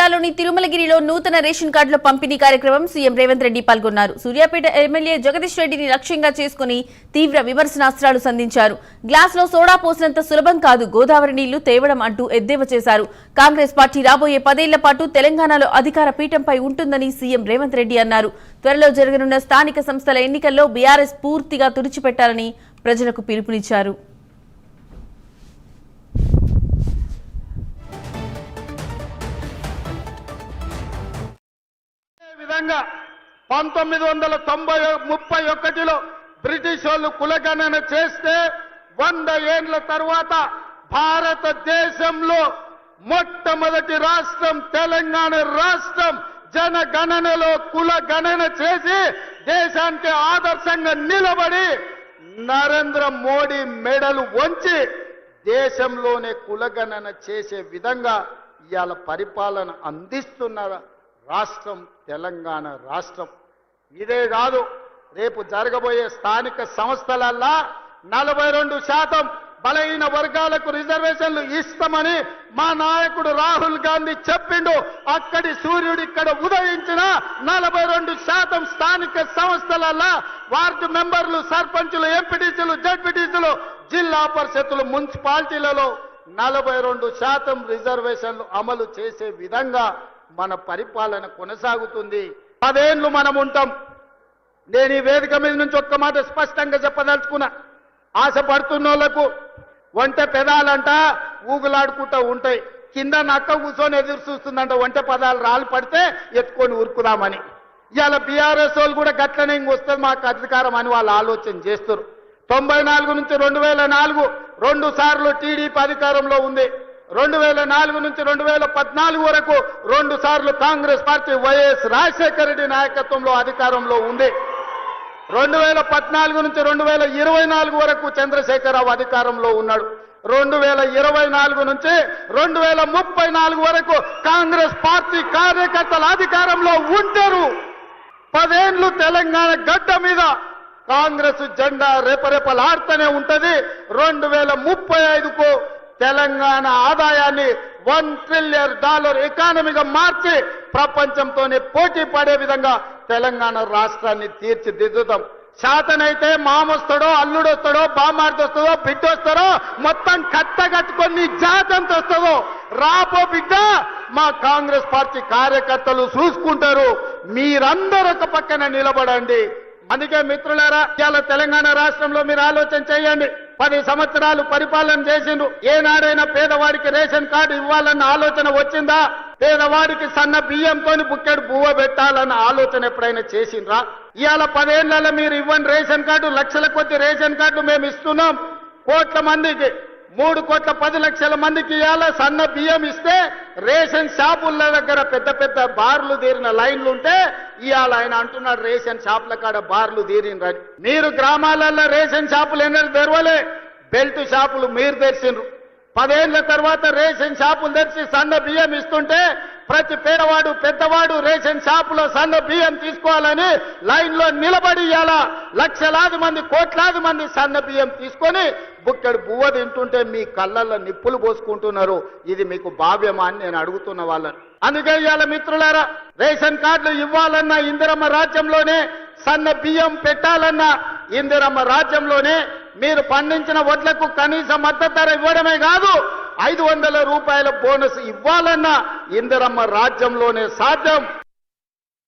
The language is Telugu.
జిల్లాలోని తిరుమలగిరిలో నూతన రేషన్ కార్డుల పంపిణీ కార్యక్రమం సీఎం రేవంత్ రెడ్డి పాల్గొన్నారు. సూర్యాపేట ఎమ్మెల్యే జగదీష్ రెడ్డిని లక్ష్యంగా చేసుకుని తీవ్ర విమర్శనాస్త్రాలు సంధించారు. గ్లాస్లో సోడా పోసినంత సులభం కాదు గోదావరి నీళ్ళు తేవడం అంటూ ఎద్దేవా చేశారు. కాంగ్రెస్ పార్టీ రాబోయే పదేళ్ళ పాటు తెలంగాణలో అధికార పీఠంపై ఉంటుందని సీఎం రేవంత్ రెడ్డి అన్నారు. త్వరలో జరగనున్న స్థానిక సంస్థల ఎన్నికల్లో బీఆర్ఎస్ పూర్తిగా తుడిచిపెట్టాలని ప్రజలకు పిలుపునిచ్చారు. కారణంగా పంతొమ్మిది వందల తొంభై ముప్పై ఒకటిలో బ్రిటిష్ వాళ్ళు కులగణన చేస్తే వంద ఏండ్ల తర్వాత భారతదేశంలో మొట్టమొదటి రాష్ట్రం తెలంగాణ రాష్ట్రం జనగణనలో కుల గణన చేసి దేశానికి ఆదర్శంగా నిలబడి నరేంద్ర మోడీ మెడలు వంచి దేశంలోనే కులగణన చేసే విధంగా ఇవాళ పరిపాలన అందిస్తున్నారా? రాష్ట్రం తెలంగాణ రాష్ట్రం. ఇదే కాదు రేపు జరగబోయే స్థానిక సంస్థలల్లా నలభై రెండు శాతం బలహీన వర్గాలకు రిజర్వేషన్లు ఇస్తామని మా నాయకుడు రాహుల్ గాంధీ చెప్పిండు. అక్కడి సూర్యుడు ఇక్కడ ఉదయించిన నలభై రెండు శాతం స్థానిక సంస్థలల్లా వార్డు మెంబర్లు సర్పంచులు ఎంపీటీసీలు జడ్పీటీసీలు జిల్లా పరిషత్తులు మున్సిపాలిటీలలో నలభై రెండు శాతం రిజర్వేషన్లు అమలు చేసే విధంగా మన పరిపాలన కొనసాగుతుంది. పదేండ్లు మనం ఉంటాం. నేను ఈ వేదిక మీద నుంచి ఒక్క మాట స్పష్టంగా చెప్పదలుచుకున్నా. ఆశపడుతున్నోళ్ళకు వంట పెదాలంట ఊగులాడుకుంటూ ఉంటాయి. కింద నక్క కూర్చొని ఎదురు చూస్తుందంట వంట పదాలు రాళ్ళు పడితే ఎత్తుకొని ఉరుకుదామని ఇవాళ బీఆర్ఎస్ వాళ్ళు కూడా గట్లనే ఇంక వస్తుంది మాకు అధికారం అని వాళ్ళు ఆలోచన చేస్తారు తొంభై నాలుగు నుంచి రెండు వేల నాలుగు రెండు సార్లు టీడీపీ అధికారంలో ఉంది. రెండు వేల నాలుగు నుంచి రెండు వేల పద్నాలుగు వరకు రెండు సార్లు Congress party Y S Rajasekhara Reddy నాయకత్వంలో అధికారంలో ఉంది. రెండు వేల పద్నాలుగు నుంచి రెండు వేల ఇరవై నాలుగు వరకు చంద్రశేఖరరావు అధికారంలో ఉన్నాడు. రెండు వేల ఇరవై నాలుగు నుంచి రెండు వేల ముప్పై నాలుగు వరకు కాంగ్రెస్ పార్టీ కార్యకర్తల అధికారంలో ఉంటారు. పదేండ్లు తెలంగాణ గడ్డ మీద కాంగ్రెస్ జెండా రేపరేపలాడుతూనే ఉంటది. రెండు వేల ముప్పై ఐదుకు తెలంగాణ ఆదాయాన్ని వన్ ట్రిలియన్ డాలర్ ఎకానమీగా మార్చి ప్రపంచంతోనే పోటీ పడే విధంగా తెలంగాణ రాష్ట్రాన్ని తీర్చిదిద్దుతాం. శాతనైతే మామొస్తాడో అల్లుడొస్తాడో బామార్ది వస్తుందో బిడ్డ మొత్తం కట్ట కట్టుకొని జాతంత వస్తుందో రాపో బిడ్డ మా కాంగ్రెస్ పార్టీ కార్యకర్తలు చూసుకుంటారు. మీరందరూ ఒక పక్కన నిలబడండి. అందుకే మిత్రులారా ఇవాళ తెలంగాణ రాష్ట్రంలో మీరు ఆలోచన చేయండి. పది సంవత్సరాలు పరిపాలన చేసిండు ఏనాడైనా పేదవాడికి రేషన్ కార్డు ఇవ్వాలన్న ఆలోచన వచ్చిందా? పేదవాడికి సన్న బియ్యంతో బుక్కెడు బువ్వ పెట్టాలన్న ఆలోచన ఎప్పుడైనా చేసిండ్రా? ఇవాళ పదేళ్ళలో మీరు ఇవ్వని రేషన్ కార్డు లక్షల కొద్ది రేషన్ కార్డు మేము ఇస్తున్నాం. కోట్ల మందికి. మూడు కోట్ల పది లక్షల మందికి ఇవాళ సన్న బియ్యం ఇస్తే రేషన్ షాపుల దగ్గర పెద్ద పెద్ద బార్లు తీరిన లైన్లు ఉంటే ఇవాళ ఆయన అంటున్నాడు రేషన్ షాపుల కాడ బార్లు తీరినరని మీరు గ్రామాలలో రేషన్ షాపులు ఎన్నడూ తెరవలే. బెల్ట్ షాపులు మీరు తెరిచిండ్రు. పదేళ్ళ తర్వాత రేషన్ షాపులు తెరిచి సన్న బియ్యం ఇస్తుంటే ప్రతి పేదవాడు పెద్దవాడు రేషన్ షాపులో సన్న బియ్యం తీసుకోవాలని లైన్లో నిలబడి ఇవాళ లక్షలాది మంది కోట్లాది మంది సన్న బియ్యం తీసుకొని బుక్కెడు బువ్వ తింటుంటే మీ కళ్ళల్లో నిప్పులు పోసుకుంటున్నారు. ఇది మీకు భావ్యమా అని నేను అడుగుతున్న వాళ్ళని. అందుకే ఇవాళ మిత్రులారా రేషన్ కార్డులు ఇవ్వాలన్న ఇందిరమ్మ రాజ్యంలోనే సన్న బియ్యం పెట్టాలన్న ఇందిరమ్మ రాజ్యంలోనే మీరు పండించిన వడ్లకు కనీస మద్దతు ధర ఇవ్వడమే కాదు ఐదు వందల రూపాయల బోనస్ ఇవ్వాలన్న ఇందిరమ్మ రాజ్యంలోనే సాధ్యం.